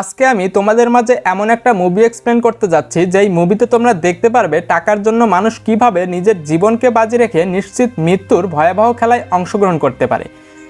আজকে আমি তোমাদের মাঝে এমন একটা মুভি এক্সপ্লেন করতে যাচ্ছি, যেই মুভিতে তোমরা দেখতে পারবে টাকার জন্য মানুষ কীভাবে নিজের জীবনকে বাজি রেখে নিশ্চিত মৃত্যুর ভয়াবহ খেলায় অংশগ্রহণ করতে পারে।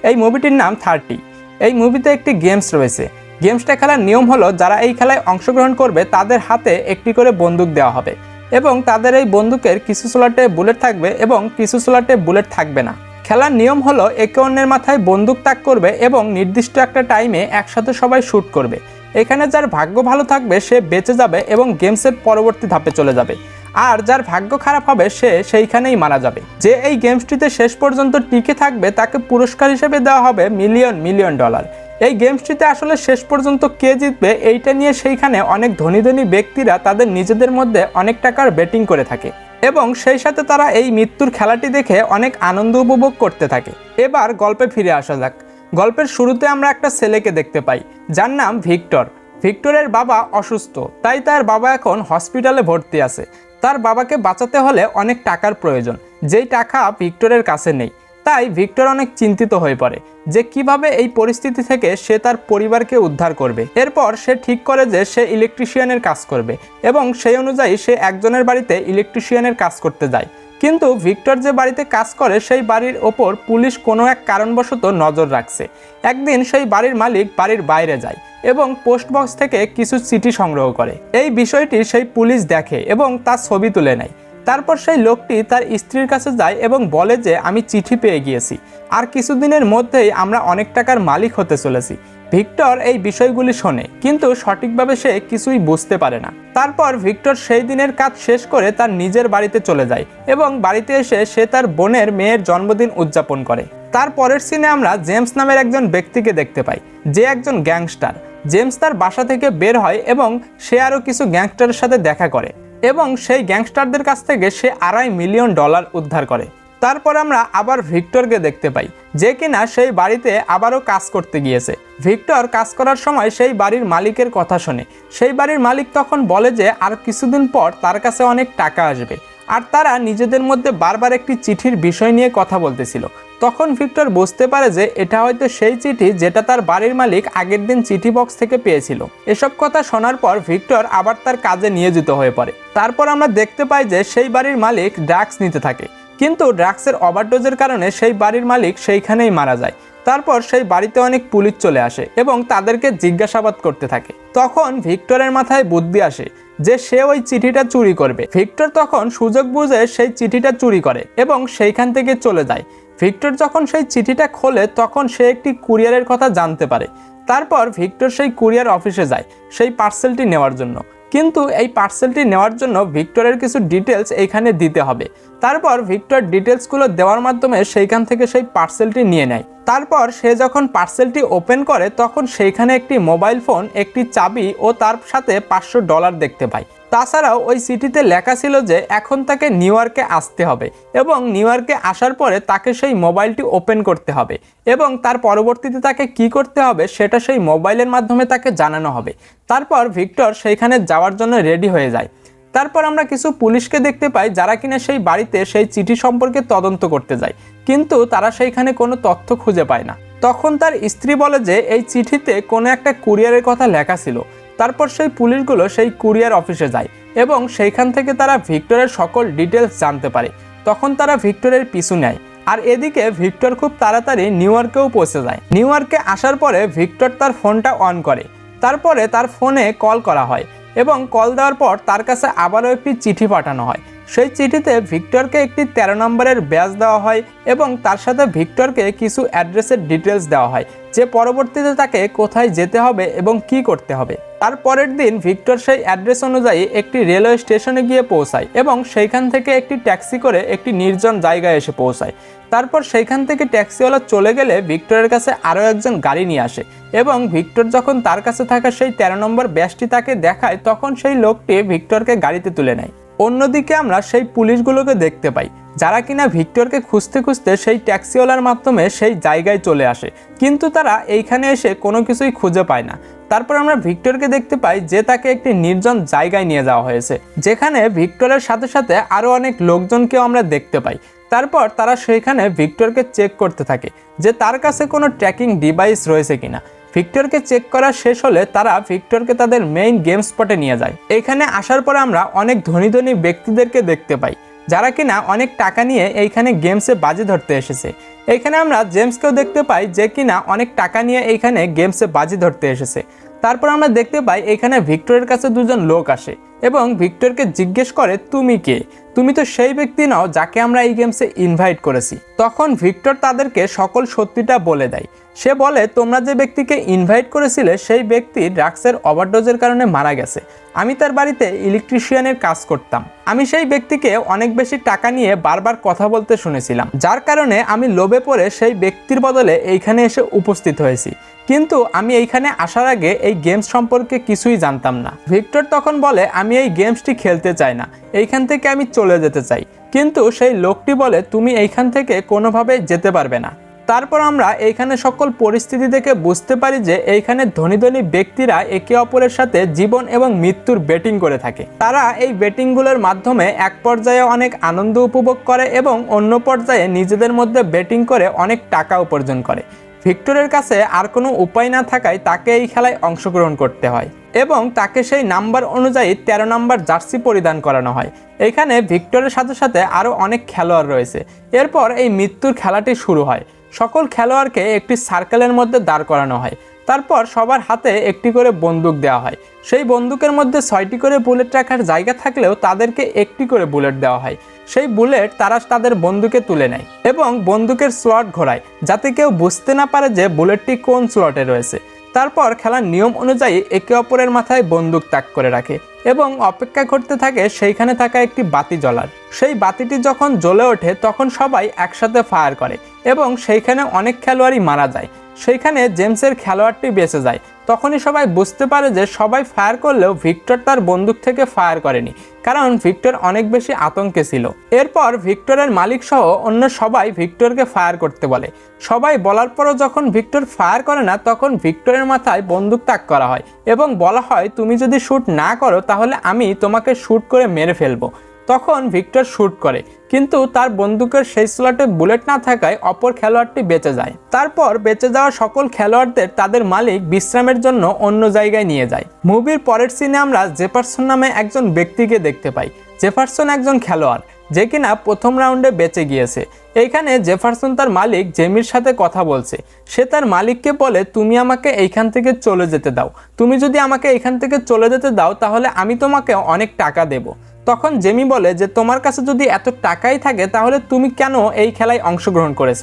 এই মুভিটির নাম থার্টি এই মুভিতে একটি গেমস রয়েছে। গেমসটা খেলার নিয়ম হলো, যারা এই খেলায় অংশগ্রহণ করবে, তাদের হাতে একটি করে বন্দুক দেওয়া হবে এবং তাদের এই বন্দুকের কিছু স্লটে বুলেট থাকবে এবং কিছু স্লটে বুলেট থাকবে না। খেলার নিয়ম হলো, একে অন্যের মাথায় বন্দুক তাক করবে এবং নির্দিষ্ট একটা টাইমে একসাথে সবাই শ্যুট করবে। এখানে যার ভাগ্য ভালো থাকবে, সে বেঁচে যাবে এবং গেমসের পরবর্তী ধাপে চলে যাবে। আর যার ভাগ্য খারাপ হবে, সে সেইখানেই মারা যাবে। যে এই গেমসটিতে শেষ পর্যন্ত টিকে থাকবে, তাকে পুরস্কার হিসেবে দেওয়া হবে মিলিয়ন মিলিয়ন ডলার এই গেমসটিতে আসলে শেষ পর্যন্ত কে জিতবে, এইটা নিয়ে সেইখানে অনেক ধনী ধনী ব্যক্তিরা তাদের নিজেদের মধ্যে অনেক টাকার বেটিং করে থাকে। এবং সেই সাথে তারা এই মৃত্যুর খেলাটি দেখে অনেক আনন্দ উপভোগ করতে থাকে। এবার গল্পে ফিরে আসা যাক। গল্পের শুরুতে আমরা একটা ছেলেকে দেখতে পাই, যার নাম ভিক্টর। ভিক্টরের বাবা অসুস্থ, তাই তার বাবা এখন হসপিটালে ভর্তি আছে। তার বাবাকে বাঁচাতে হলে অনেক টাকার প্রয়োজন, যেই টাকা ভিক্টরের কাছে নেই। তাই ভিক্টর অনেক চিন্তিত হয়ে পড়ে যে কীভাবে এই পরিস্থিতি থেকে সে তার পরিবারকে উদ্ধার করবে। এরপর সে ঠিক করে যে সে ইলেকট্রিশিয়ানের কাজ করবে এবং সেই অনুযায়ী সে একজনের বাড়িতে ইলেকট্রিশিয়ানের কাজ করতে যায়। কিন্তু ভিক্টর যে বাড়িতে কাজ করে, সেই বাড়ির ওপর পুলিশ কোনো এক কারণবশত নজর রাখছে। একদিন সেই বাড়ির মালিক বাড়ির বাইরে যায় এবং পোস্টবক্স থেকে কিছু চিঠি সংগ্রহ করে। এই বিষয়টি সেই পুলিশ দেখে এবং তার ছবি তুলে নেয়। তারপর সেই লোকটি তার স্ত্রীর কাছে যায় এবং বলে যে, আমি চিঠি পেয়ে গিয়েছি। আর কিছুদিনের মধ্যেই আমরা অনেক টাকার মালিক হতে চলেছি। ভিক্টর এই বিষয়গুলি শোনে, কিন্তু সঠিকভাবে সে কিছুই বুঝতে পারে না। তারপর ভিক্টর সেই দিনের কাজ শেষ করে তার নিজের বাড়িতে চলে যায় এবং বাড়িতে এসে সে তার বোনের মেয়ের জন্মদিন উদযাপন করে। তার পরের সিনে আমরা জেমস নামের একজন ব্যক্তিকে দেখতে পাই, যে একজন গ্যাংস্টার। জেমস তার বাসা থেকে বের হয় এবং সে আরও কিছু গ্যাংস্টারের সাথে দেখা করে। এবং সেই গ্যাংস্টারদের কাছ থেকে সে আড়াই মিলিয়ন ডলার উদ্ধার করে। তারপর আমরা আবার ভিক্টরকে দেখতে পাই, যে কিনা সেই বাড়িতে আবারও কাজ করতে গিয়েছে। ভিক্টর কাজ করার সময় সেই বাড়ির মালিকের কথা শোনে। সেই বাড়ির মালিক তখন বলে যে, আর কিছুদিন পর তার কাছে অনেক টাকা আসবে। আর তারা নিজেদের মধ্যে বারবার একটি চিঠির বিষয় নিয়ে কথা বলতেছিল। তখন ভিক্টর বুঝতে পারে যে এটা হয়তো সেই চিঠি যেটা তার বাড়ির মালিক আগের দিন চিঠি বক্স থেকে পেয়েছিল। এসব কথা শোনার পর ভিক্টর আবার তার কাজে নিয়োজিত হয়ে পড়ে। তারপর আমরা দেখতে পাই যে সেই বাড়ির মালিক ড্রাগস নিতে থাকে। কিন্তু ড্রাগসের ওভারডোজের কারণে সেই বাড়ির মালিক সেইখানেই মারা যায়। তারপর সেই বাড়িতে অনেক পুলিশ চলে আসে এবং তাদেরকে জিজ্ঞাসাবাদ করতে থাকে। তখন ভিক্টরের মাথায় বুদ্ধি আসে যে সে ওই চিঠিটা চুরি করবে। ভিক্টর তখন সুযোগ বুঝে সেই চিঠিটা চুরি করে এবং সেইখান থেকে চলে যায়। ভিক্টর যখন সেই চিঠিটা খোলে, তখন সে একটি কুরিয়ারের কথা জানতে পারে। তারপর ভিক্টর সেই কুরিয়ার অফিসে যায়, সেই পার্সেলটি নেওয়ার জন্য। কিন্তু এই পার্সেলটি নেওয়ার জন্য ভিক্টরের কিছু ডিটেলস এখানে দিতে হবে। তারপর ভিক্টর ডিটেলসগুলো দেওয়ার মাধ্যমে সেইখান থেকে সেই পার্সেলটি নিয়ে নেয়। তারপর সে যখন পার্সেলটি ওপেন করে, তখন সেইখানে একটি মোবাইল ফোন, একটি চাবি ও তার সাথে পাঁচশো ডলার দেখতে পায়। তাছাড়াও ওই চিঠিতে লেখা ছিল যে এখন তাকে নিউ ইয়র্কে আসতে হবে এবং নিউ ইয়র্কে আসার পরে তাকে সেই মোবাইলটি ওপেন করতে হবে এবং তার পরবর্তীতে তাকে কি করতে হবে সেটা সেই মোবাইলের মাধ্যমে তাকে জানানো হবে। তারপর ভিক্টর সেইখানে যাওয়ার জন্য রেডি হয়ে যায়। তারপর আমরা কিছু পুলিশকে দেখতে পাই যারা কিনা সেই বাড়িতে সেই চিঠি সম্পর্কে তদন্ত করতে যায়। কিন্তু তারা সেইখানে কোনো তথ্য খুঁজে পায় না। তখন তার স্ত্রী বলে যে এই চিঠিতে কোনো একটা কুরিয়ারের কথা লেখা ছিল। তারপর সেই পুলিশগুলো সেই কুরিয়ার অফিসে যায় এবং সেইখান থেকে তারা ভিক্টরের সকল ডিটেলস জানতে পারে। তখন তারা ভিক্টরের পিছু নেয়। আর এদিকে ভিক্টর খুব তাড়াতাড়ি নিউ ইয়র্কেও পৌঁছে যায়। নিউ ইয়র্কে আসার পরে ভিক্টর তার ফোনটা অন করে। তারপরে তার ফোনে কল করা হয় এবং কল দেওয়ার পর তার কাছে আবারও একটি চিঠি পাঠানো হয়। সেই চিঠিতে ভিক্টরকে একটি তেরো নম্বরের ব্যাচ দেওয়া হয় এবং তার সাথে ভিক্টরকে কিছু অ্যাড্রেসের ডিটেলস দেওয়া হয় যে পরবর্তীতে তাকে কোথায় যেতে হবে এবং কি করতে হবে। তার পরের দিন ভিক্টর সেই অ্যাড্রেস অনুযায়ী একটি রেলওয়ে স্টেশনে গিয়ে পৌঁছায় এবং সেইখান থেকে একটি ট্যাক্সি করে একটি নির্জন জায়গায় এসে পৌঁছায়। তারপর সেইখান থেকে ট্যাক্সিওয়ালা চলে গেলে ভিক্টরের কাছে আরও একজন গাড়ি নিয়ে আসে এবং ভিক্টর যখন তার কাছে থাকা সেই তেরো নম্বর ব্যাসটি তাকে দেখায়, তখন সেই লোকটি ভিক্টরকে গাড়িতে তুলে নেয়। অন্যদিকে আমরা সেই পুলিশগুলোকে দেখতে পাই, যারা কিনা ভিক্টরকে খুঁজতে খুঁজতে সেই ট্যাক্সিওয়ালার মাধ্যমে সেই জায়গায় চলে আসে। কিন্তু তারা এইখানে এসে কোনো কিছুই খুঁজে পায় না। তারপর আমরা ভিক্টরকে দেখতে পাই যে তাকে একটি নির্জন জায়গায় নিয়ে যাওয়া হয়েছে, যেখানে ভিক্টরের সাথে সাথে আরও অনেক লোকজনকেও আমরা দেখতে পাই। তারপর তারা সেইখানে ভিক্টরকে চেক করতে থাকে যে তার কাছে কোনো ট্র্যাকিং ডিভাইস রয়েছে কিনা। ভিক্টরকে চেক করা শেষ হলে তারা ভিক্টরকে তাদের মেইন গেম স্পটে নিয়ে যায়। এখানে আসার পরে আমরা অনেক ধনী ধনী ব্যক্তিদেরকে দেখতে পাই, যারা কিনা অনেক টাকা নিয়ে এইখানে গেমসে বাজি ধরতে এসেছে। এখানে আমরা জেমসকেও দেখতে পাই যে কিনা অনেক টাকা নিয়ে এইখানে গেমসে বাজি ধরতে এসেছে। তারপর আমরা দেখতে পাই এখানে ভিক্টরের কাছে দুজন লোক আসে এবং ভিক্টরকে জিজ্ঞেস করে, তুমি কে? তুমি তো সেই ব্যক্তি নও যাকে আমরা এই গেমসে ইনভাইট করেছি। তখন ভিক্টর তাদেরকে সকল সত্যিটা বলে দেয়। সে বলে, তোমরা যে ব্যক্তিকে ইনভাইট করেছিলে, সেই ব্যক্তি ড্রাগসের ওভারডোজের কারণে মারা গেছে। আমি তার বাড়িতে ইলেকট্রিশিয়ানের কাজ করতাম। আমি সেই ব্যক্তিকে অনেক বেশি টাকা নিয়ে বারবার কথা বলতে শুনেছিলাম। যার কারণে আমি লোভে পড়ে সেই ব্যক্তির বদলে এইখানে এসে উপস্থিত হয়েছি। কিন্তু আমি এইখানে আসার আগে এই গেমস সম্পর্কে কিছুই জানতাম না। ভিক্টর তখন বলে, আমি এই গেমসটি খেলতে চাই না। এইখান থেকে আমি চলে যেতে চাই। কিন্তু সেই লোকটি বলে, তুমি এইখান থেকে কোনোভাবে যেতে পারবে না। তারপর আমরা এইখানে সকল পরিস্থিতি দেখে বুঝতে পারি যে এইখানে ধনী ধনী ব্যক্তিরা একে অপরের সাথে জীবন এবং মৃত্যুর বেটিং করে থাকে। তারা এই বেটিংগুলোর মাধ্যমে এক পর্যায়ে অনেক আনন্দ উপভোগ করে এবং অন্য পর্যায়ে নিজেদের মধ্যে বেটিং করে অনেক টাকা উপার্জন করে। ভিক্টরের কাছে আর কোনো উপায় না থাকায় তাকে এই খেলায় অংশগ্রহণ করতে হয় এবং তাকে সেই নাম্বার অনুযায়ী তেরো নাম্বার জার্সি পরিধান করানো হয়। এখানে ভিক্টরের সাথে সাথে আরও অনেক খেলোয়াড় রয়েছে। এরপর এই মৃত্যুর খেলাটি শুরু হয়। সকল খেলোয়াড়কে একটি সার্কেলের মধ্যে দাঁড় করানো হয়। তারপর সবার হাতে একটি করে বন্দুক দেওয়া হয়। সেই বন্দুকের মধ্যে ছয়টি করে বুলেট রাখার জায়গা থাকলেও তাদেরকে একটি করে বুলেট দেওয়া হয়। সেই বুলেট তারা তাদের বন্দুকে তুলে নেয় এবং বন্দুকের স্লট ঘোরায়, যাতে কেউ বুঝতে না পারে যে বুলেটটি কোন স্লটে রয়েছে। তারপর খেলার নিয়ম অনুযায়ী একে অপরের মাথায় বন্দুক তাক করে রাখে এবং অপেক্ষা করতে থাকে সেইখানে থাকা একটি বাতি জ্বলার। সেই বাতিটি যখন জ্বলে ওঠে, তখন সবাই একসাথে ফায়ার করে। এবং সেইখানে অনেক খেলোয়াড়ই মারা যায়। সেইখানে জেমসের খেলোয়াড়টি বেঁচে যায়। তখনই সবাই বুঝতে পারে যে সবাই ফায়ার করলেও ভিক্টর তার বন্দুক থেকে ফায়ার করেনি, কারণ ভিক্টর অনেক বেশি আতঙ্কে ছিল। এরপর ভিক্টরের মালিক সহ অন্য সবাই ভিক্টরকে ফায়ার করতে বলে। সবাই বলার পরও যখন ভিক্টর ফায়ার করে না, তখন ভিক্টরের মাথায় বন্দুক তাক করা হয় এবং বলা হয়, তুমি যদি শ্যুট না করো, তাহলে আমি তোমাকে শ্যুট করে মেরে ফেলব। তখন ভিক্টর শ্যুট করে, কিন্তু তার বন্দুকের সেই স্লটে বুলেট না থাকায় অপর খেলোয়াড়টি বেঁচে যায়। তারপর বেঁচে যাওয়া সকল খেলোয়াড়দের তাদের মালিক বিশ্রামের জন্য অন্য জায়গায় নিয়ে যায়। মুভির পরের সিনে আমরা জেফারসন নামে একজন ব্যক্তিকে দেখতে পাই। জেফারসন একজন খেলোয়াড়, যে কিনা প্রথম রাউন্ডে বেঁচে গিয়েছে। এইখানে জেফারসন তার মালিক জেমির সাথে কথা বলছে। সে তার মালিককে বলে, তুমি আমাকে এইখান থেকে চলে যেতে দাও। তুমি যদি আমাকে এইখান থেকে চলে যেতে দাও, তাহলে আমি তোমাকে অনেক টাকা দেবো। তখন জেমি বলে যে, তোমার কাছে যদি এত টাকাই থাকে, তাহলে তুমি কেন এই খেলায় অংশগ্রহণ করেছ?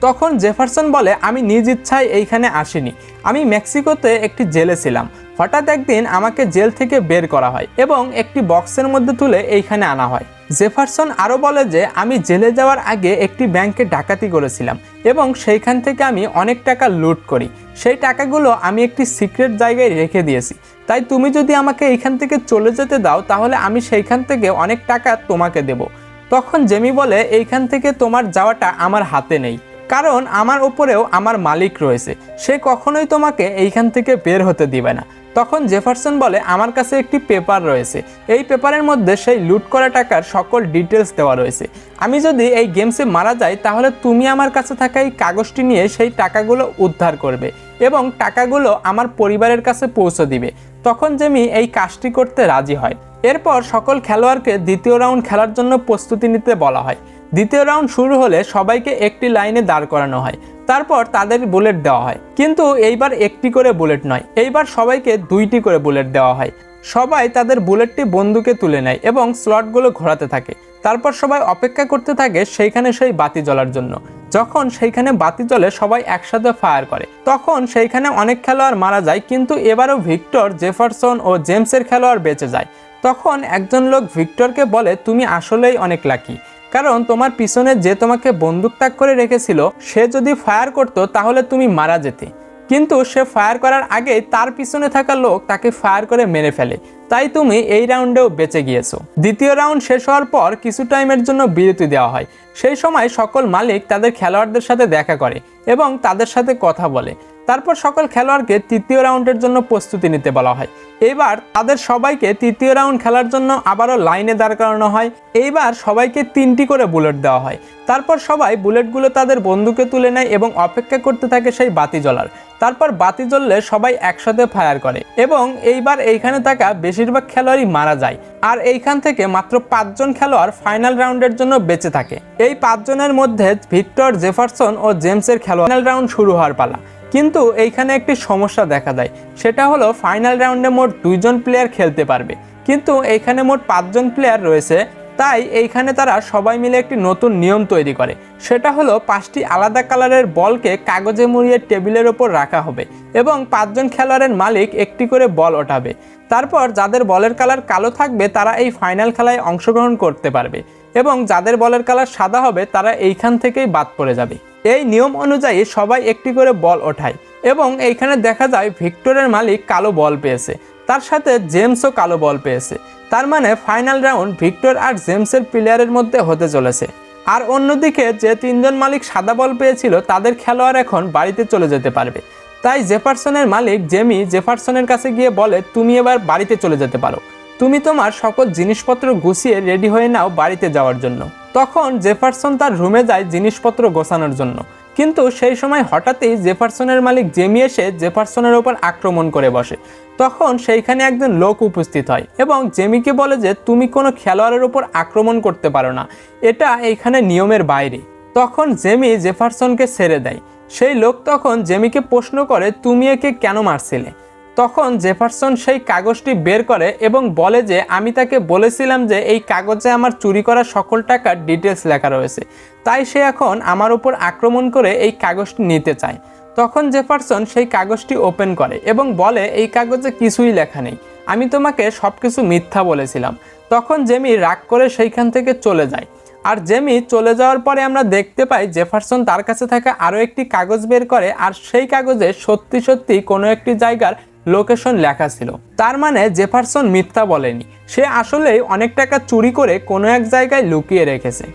তখন জেফারসন বলে, আমি নিজ ইচ্ছায় এইখানে আসিনি। আমি মেক্সিকোতে একটি জেলে ছিলাম। হঠাৎ একদিন আমাকে জেল থেকে বের করা হয় এবং একটি বক্সের মধ্যে তুলে এইখানে আনা হয়। জেফারসন আরও বলে যে, আমি জেলে যাওয়ার আগে একটি ব্যাংকে ডাকাতি করেছিলাম এবং সেইখান থেকে আমি অনেক টাকা লুট করি। সেই টাকাগুলো আমি একটি সিক্রেট জায়গায় রেখে দিয়েছি। তাই তুমি যদি আমাকে এইখান থেকে চলে যেতে দাও, তাহলে আমি সেইখান থেকে অনেক টাকা তোমাকে দেব। তখন জেমি বলে, এইখান থেকে তোমার যাওয়াটা আমার হাতে নেই। কারণ আমার ওপরেও আমার মালিক রয়েছে। সে কখনোই তোমাকে এইখান থেকে বের হতে দিবে না। তখন জেফারসন বলে, আমার কাছে একটি পেপার রয়েছে। এই পেপারের মধ্যে সেই লুট করা টাকার সকল ডিটেলস দেওয়া রয়েছে। আমি যদি এই গেমসে মারা যাই, তাহলে তুমি আমার কাছে থাকা এই কাগজটি নিয়ে সেই টাকাগুলো উদ্ধার করবে এবং টাকাগুলো আমার পরিবারের কাছে পৌঁছে দিবে। তখন জেমি এই কাজটি করতে রাজি হয়। এরপর সকল খেলোয়াড়কে দ্বিতীয় রাউন্ড খেলার জন্য প্রস্তুতি নিতে বলা হয়। দ্বিতীয় রাউন্ড শুরু হলে সবাইকে একটি লাইনে দাঁড় করানো হয়। তারপর তাদের বুলেট দেওয়া হয়। কিন্তু এইবার একটি করে বুলেট নয়, এইবার সবাইকে দুইটি করে বুলেট দেওয়া হয়। সবাই তাদের বুলেটটি বন্দুকে তুলে নেয় এবং স্লটগুলো ঘোরাতে থাকে। তারপর সবাই অপেক্ষা করতে থাকে সেইখানে সেই বাতি জ্বলার জন্য। যখন সেইখানে বাতি জলে সবাই একসাথে ফায়ার করে, তখন সেইখানে অনেক খেলোয়াড় মারা যায়, কিন্তু এবারও ভিক্টর জেফারসন ও জেমসের খেলোয়াড় বেঁচে যায়। তখন একজন লোক ভিক্টরকে বলে, তুমি আসলেই অনেক লাকি কারণ তোমার পিছনে যে তোমাকে বন্দুক ত্যাগ করে রেখেছিল, সে যদি ফায়ার করতো তাহলে তুমি মারা যেতে। কিন্তু সে ফায়ার করার আগে তার পিছনে থাকা লোক তাকে ফায়ার করে মেরে ফেলে। তাই তুমি এই রাউন্ডেও বেঁচে গিয়েছো। দ্বিতীয় রাউন্ড শেষ হওয়ার পর কিছু টাইমের জন্য বিরতি দেওয়া হয়। সেই সময় সকল মালিক তাদের খেলোয়াড়দের সাথে দেখা করে এবং তাদের সাথে কথা বলে। তারপর সকল খেলোয়াড়কে তৃতীয় রাউন্ডের জন্য প্রস্তুতি নিতে বলা হয়। এবার তাদের সবাইকে তৃতীয় রাউন্ড খেলার জন্য আবারও লাইনে দাঁড় করানো হয়। এইবার সবাইকে তিনটি করে বুলেট দেওয়া হয়। তারপর সবাই বুলেটগুলো তাদের বন্ধুকে তুলে নেয় এবং অপেক্ষা করতে থাকে সেই বাতি জ্বলার। তারপর বাতি জ্বললে সবাই একসাথে ফায়ার করে। এবং এইবার এইখানে থাকা বেশিরভাগ খেলোয়াড়ই মারা যায়। আর এইখান থেকে মাত্র পাঁচজন খেলোয়াড় ফাইনাল রাউন্ডের জন্য বেঁচে থাকে। এই পাঁচজনের মধ্যে ভিক্টর জেফারসন ও জেমসের খেলোয়াড় ফাইনাল রাউন্ড শুরু হওয়ার পালা। কিন্তু এইখানে একটি সমস্যা দেখা দেয়। সেটা হলো ফাইনাল রাউন্ডে মোট দুইজন প্লেয়ার খেলতে পারবে। কিন্তু এইখানে মোট পাঁচজন প্লেয়ার রয়েছে। তাই এইখানে তারা সবাই মিলে একটি নতুন নিয়ম তৈরি করে। সেটা হলো পাঁচটি আলাদা কালারের বলকে কাগজে মুড়িয়ে টেবিলের ওপর রাখা হবে এবং পাঁচজন খেলোয়াড়ের মালিক একটি করে বল ওঠাবে। তারপর যাদের বলের কালার কালো থাকবে তারা এই ফাইনাল খেলায় অংশগ্রহণ করতে পারবে এবং যাদের বলের কালার সাদা হবে তারা এইখান থেকেই বাদ পড়ে যাবে। এই নিয়ম অনুযায়ী সবাই একটি করে বল ওঠায় এবং এইখানে দেখা যায় ভিক্টরের মালিক কালো বল পেয়েছে। তার সাথে জেমসও কালো বল পেয়েছে। তার মানে ফাইনাল রাউন্ড ভিক্টর আর জেমসের প্লেয়ারের মধ্যে হতে চলেছে। আর অন্যদিকে যে তিনজন মালিক সাদা বল পেয়েছিল, তাদের খেলোয়াড় এখন বাড়িতে চলে যেতে পারবে। তাই জেফারসনের মালিক জেমি জেফারসনের কাছে গিয়ে বলে, তুমি এবার বাড়িতে চলে যেতে পারো। তুমি তোমার সকল জিনিসপত্র গুছিয়ে রেডি হয়ে নাও বাড়িতে যাওয়ার জন্য। তখন জেফারসন তার রুমে যায় জিনিসপত্র গোছানোর জন্য। কিন্তু সেই সময় হঠাৎই জেফারসনের মালিক জেমি এসে জেফারসনের ওপর আক্রমণ করে বসে। তখন সেইখানে একজন লোক উপস্থিত হয় এবং জেমিকে বলে যে, তুমি কোনো খেলোয়াড়ের ওপর আক্রমণ করতে পারো না। এটা এইখানে নিয়মের বাইরে। তখন জেমি জেফারসনকে ছেড়ে দেয়। সেই লোক তখন জেমিকে প্রশ্ন করে, তুমি একে কেন মারছিলে? তখন জেফারসন সেই কাগজটি বের করে এবং বলে যে, আমি তাকে বলেছিলাম যে এই কাগজে আমার চুরি করা সকল টাকার ডিটেলস লেখা রয়েছে। তাই সে এখন আমার উপর আক্রমণ করে এই কাগজটি নিতে চায়। তখন জেফারসন সেই কাগজটি ওপেন করে এবং বলে, এই কাগজে কিছুই লেখা নেই। আমি তোমাকে সব কিছু মিথ্যা বলেছিলাম। তখন জেমি রাগ করে সেইখান থেকে চলে যায়। আর জেমি চলে যাওয়ার পরে আমরা দেখতে পাই জেফারসন তার কাছে থাকা আরও একটি কাগজ বের করে, আর সেই কাগজে সত্যি সত্যি কোনো একটি জায়গার লোকেশন লেখা ছিল। তার মানে জেফারসন মিথ্যা বলেনি। সে আসলেই অনেক টাকা চুরি করে কোনো এক জায়গায় লুকিয়ে রেখেছে।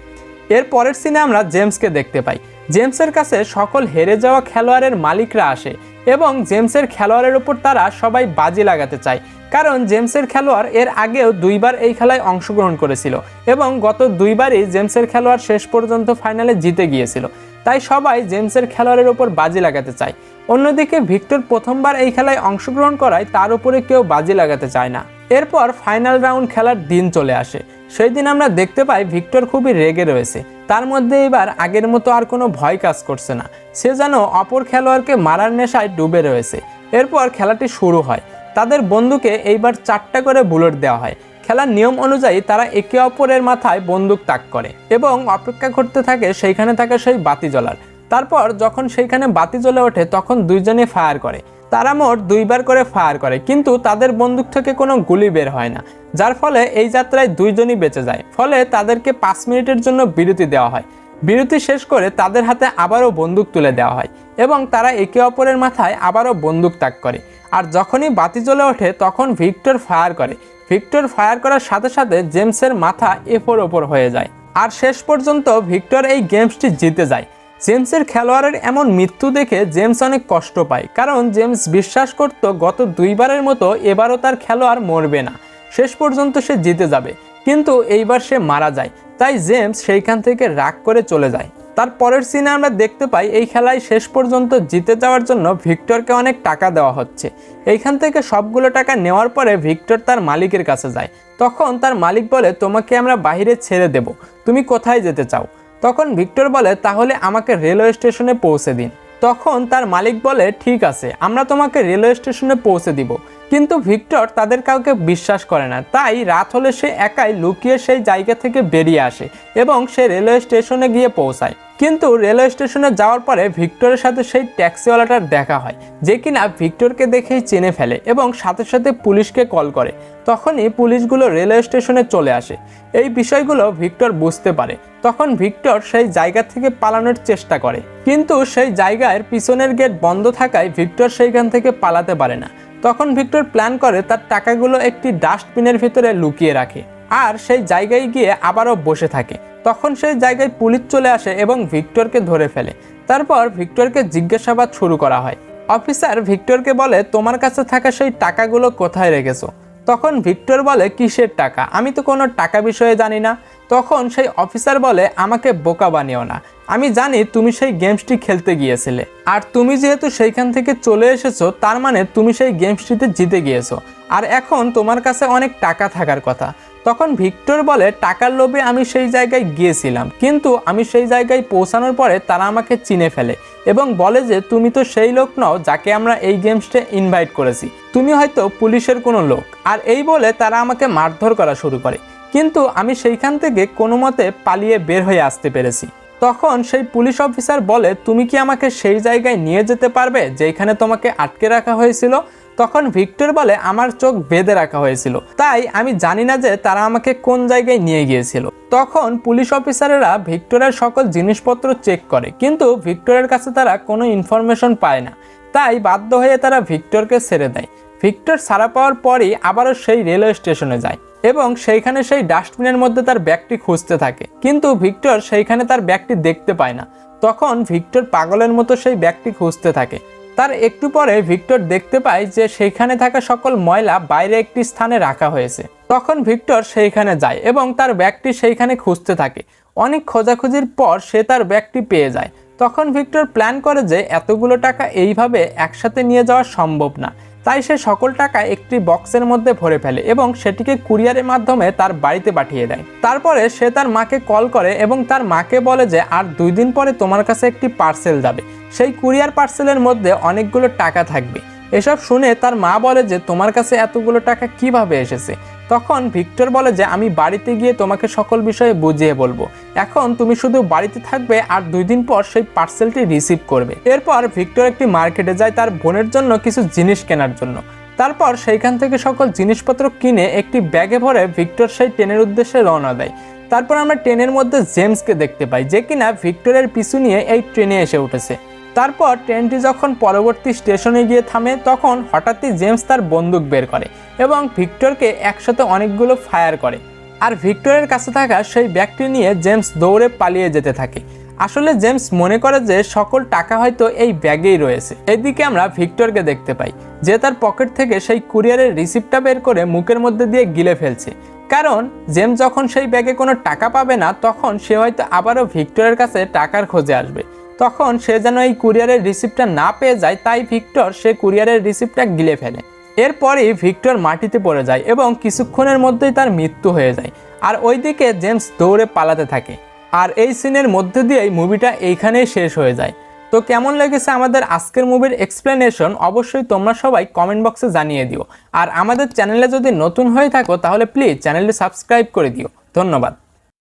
এর পরের সিনে আমরা জেমসকে দেখতে পাই। জেমসের কাছে সকল হেরে যাওয়া খেলোয়াড়ের মালিকরা আসে এবং জেমসের খেলোয়াড়ের উপর তারা সবাই বাজি লাগাতে চায়। কারণ জেমসের খেলোয়াড় এর আগেও দুইবার এই খেলায় অংশগ্রহণ করেছিল এবং গত দুইবারই জেমসের খেলোয়াড় শেষ পর্যন্ত ফাইনালে জিতে গিয়েছিল। তাই সবাই জেমসের খেলোয়াড়ের ওপর বাজি লাগাতে চায়। অন্যদিকে ভিক্টর প্রথমবার এই খেলায় অংশগ্রহণ করায় তার উপরে কেউ বাজি লাগাতে চায় না। এরপর ফাইনাল রাউন্ড খেলার দিন চলে আসে। সেই দিন আমরা দেখতে পাই ভিক্টর খুবই রেগে রয়েছে। তার মধ্যে এবার আগের মতো আর কোনো ভয় কাজ করছে না। সে যেন অপর খেলোয়াড়কে মারার নেশায় ডুবে রয়েছে। এরপর খেলাটি শুরু হয়। তাদের বন্ধুকে এইবার চারটা করে বুলেট দেওয়া হয়। খেলার নিয়ম অনুযায়ী তারা একে অপরের মাথায় বন্দুক তাক করে এবং অপেক্ষা করতে থাকে সেইখানে থাকে সেই বাতি জ্বলার। তারপর যখন সেইখানে বাতি জ্বলে ওঠে, তখন দুইজনে ফায়ার করে। তারা মোট দুইবার করে ফায়ার করে, কিন্তু তাদের বন্দুক থেকে কোনো গুলি বের হয় না। যার ফলে এই যাত্রায় দুইজনই বেঁচে যায়। ফলে তাদেরকে পাঁচ মিনিটের জন্য বিরতি দেওয়া হয়। বিরতি শেষ করে তাদের হাতে আবারও বন্দুক তুলে দেওয়া হয় এবং তারা একে অপরের মাথায় আবারও বন্দুক তাক করে। আর যখনই বাতি জ্বলে ওঠে, তখন ভিক্টর ফায়ার করে। ভিক্টর ফায়ার করার সাথে সাথে জেমসের মাথা এপর ওপর হয়ে যায়। আর শেষ পর্যন্ত ভিক্টর এই গেমসটি জিতে যায়। জেমসের খেলোয়াড়ের এমন মৃত্যু দেখে জেমস অনেক কষ্ট পায়, কারণ জেমস বিশ্বাস করত গত দুইবারের মতো এবারও তার খেলোয়াড় মরবে না। শেষ পর্যন্ত সে জিতে যাবে, কিন্তু এইবার সে মারা যায়, তাই জেমস সেইখান থেকে রাগ করে চলে যায়। তার পরের সিনে আমরা দেখতে পাই, এই খেলায় শেষ পর্যন্ত জিতে যাওয়ার জন্য ভিক্টরকে অনেক টাকা দেওয়া হচ্ছে। এইখান থেকে সবগুলো টাকা নেওয়ার পরে ভিক্টর তার মালিকের কাছে যায়। তখন তার মালিক বলে, তোমাকে আমরা বাইরে ছেড়ে দেব। তুমি কোথায় যেতে চাও? তখন ভিক্টর বলে, তাহলে আমাকে রেলওয়ে স্টেশনে পৌঁছে দিন। তখন তার মালিক বলে, ঠিক আছে, আমরা তোমাকে রেলওয়ে স্টেশনে পৌঁছে দিব। কিন্তু ভিক্টর তাদের কাউকে বিশ্বাস করে না। তাই রাত হলে সে একাই লুকিয়ে সেই জায়গা থেকে বেরিয়ে আসে এবং সে রেলওয়ে স্টেশনে গিয়ে পৌঁছায়। কিন্তু রেলওয়ে স্টেশনে যাওয়ার পরে ভিক্টরের সাথে সেই ট্যাক্সিওয়ালাটার দেখা হয়, যে কিনা ভিক্টরকে দেখেই চেনে ফেলে এবং সাথে সাথে পুলিশকে কল করে। তখনই পুলিশগুলো রেলওয়ে স্টেশনে চলে আসে। এই বিষয়গুলো ভিক্টর বুঝতে পারে। তখন ভিক্টর সেই জায়গা থেকে পালানোর চেষ্টা করে। কিন্তু সেই জায়গার পিছনের গেট বন্ধ থাকায় ভিক্টর সেইখান থেকে পালাতে পারে না। তখন ভিক্টর প্ল্যান করে তার টাকাগুলো একটি ডাস্টবিনের ভিতরে লুকিয়ে রাখে। আর সেই জায়গায় গিয়ে আবারও বসে থাকে। তখন সেই জায়গায় পুলিশ চলে আসে এবং ভিক্টরকে ধরে ফেলে। তারপর ভিক্টরকে জিজ্ঞাসাবাদ শুরু করা হয়। অফিসার ভিক্টরকে বলে, তোমার কাছে থাকা সেই টাকাগুলো কোথায় রেখেছো? তখন ভিক্টর বলে, কিসের টাকা? আমি তো কোনো টাকা বিষয়ে জানি না। তখন সেই অফিসার বলে, আমাকে বোকা বানিও না। আমি জানি তুমি সেই গেমসটি খেলতে গিয়েছিলে। আর তুমি যেহেতু সেইখান থেকে চলে এসেছ, তার মানে তুমি সেই গেমসটিতে জিতে গিয়েছো। আর এখন তোমার কাছে অনেক টাকা থাকার কথা। তখন ভিক্টর বলে, টাকার লোভে আমি সেই জায়গায় গিয়েছিলাম। কিন্তু আমি সেই জায়গায় পৌঁছানোর পরে তারা আমাকে চিনে ফেলে এবং বলে যে, তুমি তো সেই লোক নও যাকে আমরা এই গেমসটে ইনভাইট করেছি। তুমি হয়তো পুলিশের কোনো লোক। আর এই বলে তারা আমাকে মারধর করা শুরু করে। কিন্তু আমি সেইখান থেকে কোনো মতে পালিয়ে বের হয়ে আসতে পেরেছি। তখন সেই পুলিশ অফিসার বলে, তুমি কি আমাকে সেই জায়গায় নিয়ে যেতে পারবে, যেখানে তোমাকে আটকে রাখা হয়েছিল? তখন ভিক্টর বলে, আমার চোখ বেঁধে রাখা হয়েছিল। তাই আমি জানি না যে তারা আমাকে কোন জায়গায় নিয়ে গিয়েছিল। তখন পুলিশ অফিসারেরা ভিক্টরের সকল জিনিসপত্র চেক করে, কিন্তু ভিক্টরের কাছে তারা কোনো ইনফরমেশন পায় না। তাই বাধ্য হয়ে তারা ভিক্টরকে ছেড়ে দেয়। ভিক্টর ছাড়া পাওয়ার পরই আবারও সেই রেলওয়ে স্টেশনে যায় এবং সেইখানে সেই ডাস্টবিনের মধ্যে তার ব্যাগটি খুঁজতে থাকে। কিন্তু ভিক্টর সেইখানে তার ব্যাগটি দেখতে পায় না। তখন ভিক্টর পাগলের মতো সেই ব্যাগটি খুঁজতে থাকে। তার একটু পরে ভিক্টর দেখতে পায় যে সেইখানে থাকা সকল ময়লা বাইরে একটি স্থানে রাখা হয়েছে। তখন ভিক্টর সেইখানে যায় এবং তার ব্যাগটি সেইখানে খুঁজতে থাকে। অনেক খোঁজাখুঁজির পর সে তার ব্যাগটি পেয়ে যায়। তখন ভিক্টর প্ল্যান করে যে এতগুলো টাকা এইভাবে একসাথে নিয়ে যাওয়া সম্ভব না। তাই সে সকল টাকা একটি বক্সের মধ্যে ভরে ফেলে এবং সেটিকে কুরিয়ারের মাধ্যমে তার বাড়িতে পাঠিয়ে দেয়। তারপরে সে তার মাকে কল করে এবং তার মাকে বলে যে, আর দুই দিন পরে তোমার কাছে একটি পার্সেল যাবে। সেই কুরিয়ার পার্সেলের মধ্যে অনেকগুলো টাকা থাকবে। এসব শুনে তার মা বলে যে, তোমার কাছে এতগুলো টাকা কীভাবে এসেছে? তখন ভিক্টর বলে যে, আমি বাড়িতে গিয়ে তোমাকে সকল বিষয়ে বুঝিয়ে বলব। এখন তুমি শুধু বাড়িতে থাকবে আর দুই দিন পর সেই পার্সেলটি রিসিভ করবে। এরপর ভিক্টর একটি মার্কেটে যায় তার বোনের জন্য কিছু জিনিস কেনার জন্য। তারপর সেইখান থেকে সকল জিনিসপত্র কিনে একটি ব্যাগে ভরে ভিক্টর সেই ট্রেনের উদ্দেশ্যে রওনা দেয়। তারপর আমরা ট্রেনের মধ্যে জেমসকে দেখতে পাই, যে কিনা ভিক্টরের পিছু নিয়ে এই ট্রেনে এসে উঠেছে। তারপর ট্রেনটি যখন পরবর্তী স্টেশনে গিয়ে থামে, তখন হঠাৎই জেমস তার বন্দুক বের করে এবং ভিক্টরকে একসাথে অনেকগুলো ফায়ার করে। আর ভিক্টরের কাছে থাকা সেই ব্যাগটি নিয়ে জেমস দৌড়ে পালিয়ে যেতে থাকে। আসলে জেমস মনে করে যে সকল টাকা হয়তো এই ব্যাগেই রয়েছে। এদিকে আমরা ভিক্টরকে দেখতে পাই, যে তার পকেট থেকে সেই কুরিয়ারের রিসিপ্টটা বের করে মুখের মধ্যে দিয়ে গিলে ফেলছে। কারণ জেমস যখন সেই ব্যাগে কোনো টাকা পাবে না, তখন সে হয়তো আবারও ভিক্টরের কাছে টাকার খোঁজে আসবে। তখন সে যেন এই কুরিয়ারের রিসিপ্টটা না পেয়ে যায়, তাই ভিক্টর সে কুরিয়ারের রিসিপ্টটা গিলে ফেলে। এরপরই ভিক্টর মাটিতে পড়ে যায় এবং কিছুক্ষণের মধ্যেই তার মৃত্যু হয়ে যায়। আর ওইদিকে জেমস দৌড়ে পালাতে থাকে। আর এই সিনের মধ্যে দিয়েই মুভিটা এইখানেই শেষ হয়ে যায়। তো কেমন লেগেছে আমাদের আজকের মুভির এক্সপ্লেনেশন অবশ্যই তোমরা সবাই কমেন্ট বক্সে জানিয়ে দিও। আর আমাদের চ্যানেলে যদি নতুন হয়ে থাকো, তাহলে প্লিজ চ্যানেলটি সাবস্ক্রাইব করে দিও। ধন্যবাদ।